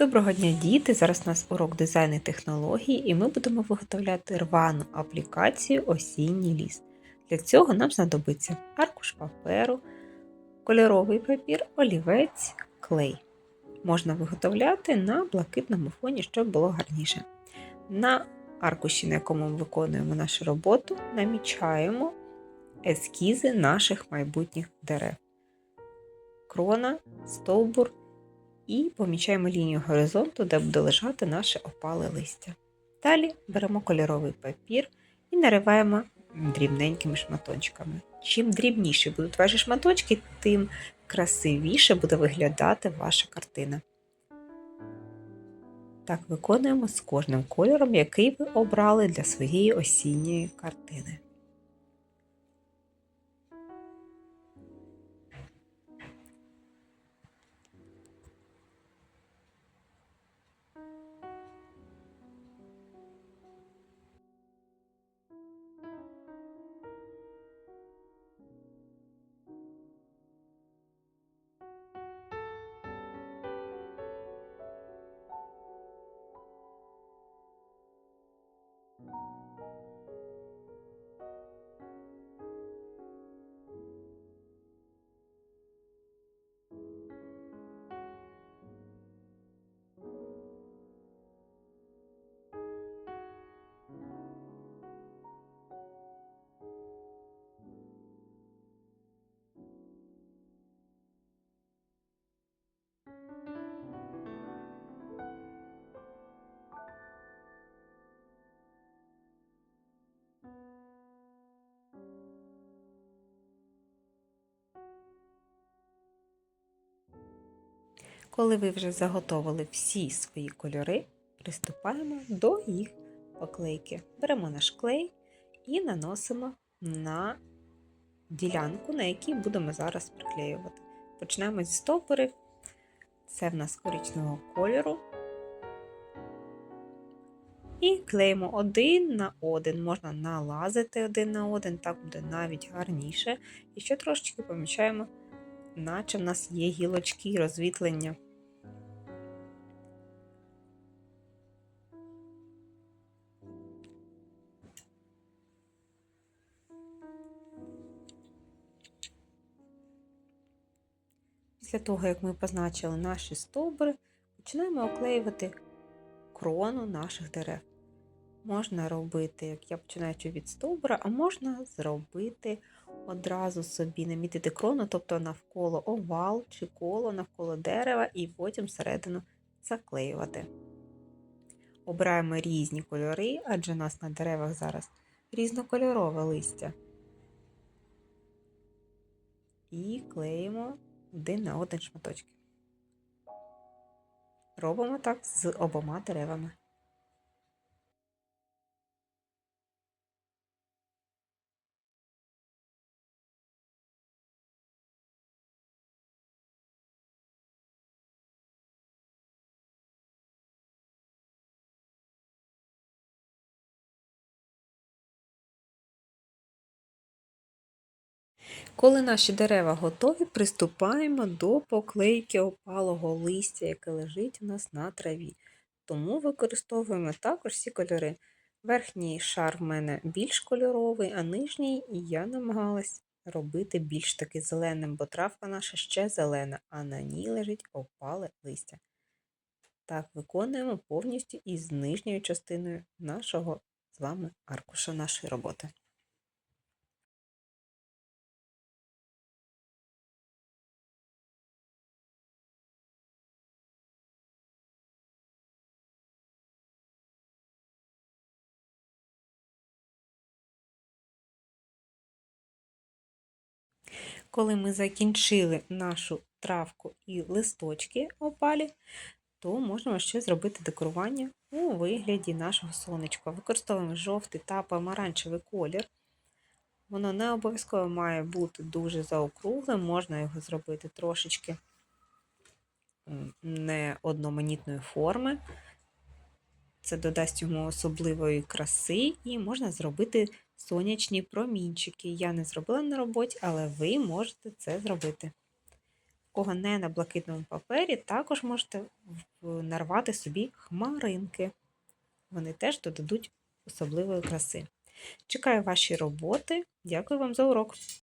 Доброго дня, діти! Зараз у нас урок дизайну і технологій, і ми будемо виготовляти рвану аплікацію Осінній ліс. Для цього нам знадобиться аркуш паперу, кольоровий папір, олівець, клей. Можна виготовляти на блакитному фоні, щоб було гарніше. На аркуші, на якому ми виконуємо нашу роботу, намічаємо ескізи наших майбутніх дерев. Крона, стовбур і помічаємо лінію горизонту, де буде лежати наше опале листя. Далі беремо кольоровий папір і нариваємо дрібненькими шматочками. Чим дрібніші будуть ваші шматочки, тим красивіше буде виглядати ваша картина. Так виконуємо з кожним кольором, який ви обрали для своєї осінньої картини. Коли ви вже заготовили всі свої кольори, приступаємо до їх поклейки. Беремо наш клей і наносимо на ділянку, на якій будемо зараз приклеювати. Почнемо зі стовбурів. Це в нас коричневого кольору. І клеїмо один на один. Можна налазити один на один, так буде навіть гарніше. І ще трошечки помічаємо наче в нас є гілочки розвітлення. Після того, як ми позначили наші стовбури, починаємо оклеювати крону наших дерев. Можна робити, як я починаючи від стовбура, а можна зробити одразу собі намітити крону, тобто навколо овал чи коло навколо дерева, і потім всередину заклеювати. Обираємо різні кольори, адже у нас на деревах зараз різнокольорове листя. І клеїмо один на один шматочки. Робимо так з обома деревами. Коли наші дерева готові, приступаємо до поклейки опалого листя, яке лежить у нас на траві. Тому використовуємо також всі кольори. Верхній шар в мене більш кольоровий, а нижній я намагалась робити більш таки зеленим, бо травка наша ще зелена, а на ній лежить опале листя. Так, виконуємо повністю із нижньою частиною нашого з вами аркуша нашої роботи. Коли ми закінчили нашу травку і листочки опалі, то можемо ще зробити декорування у вигляді нашого сонечка. Використовуємо жовтий та помаранчевий колір. Воно не обов'язково має бути дуже заокруглим, можна його зробити трошечки не одноманітної форми. Це додасть йому особливої краси, і можна зробити сонячні промінчики. Я не зробила на роботі, але ви можете це зробити. кого не на блакитному папері, також можете нарвати собі хмаринки. Вони теж додадуть особливої краси. Чекаю ваші роботи. Дякую вам за урок.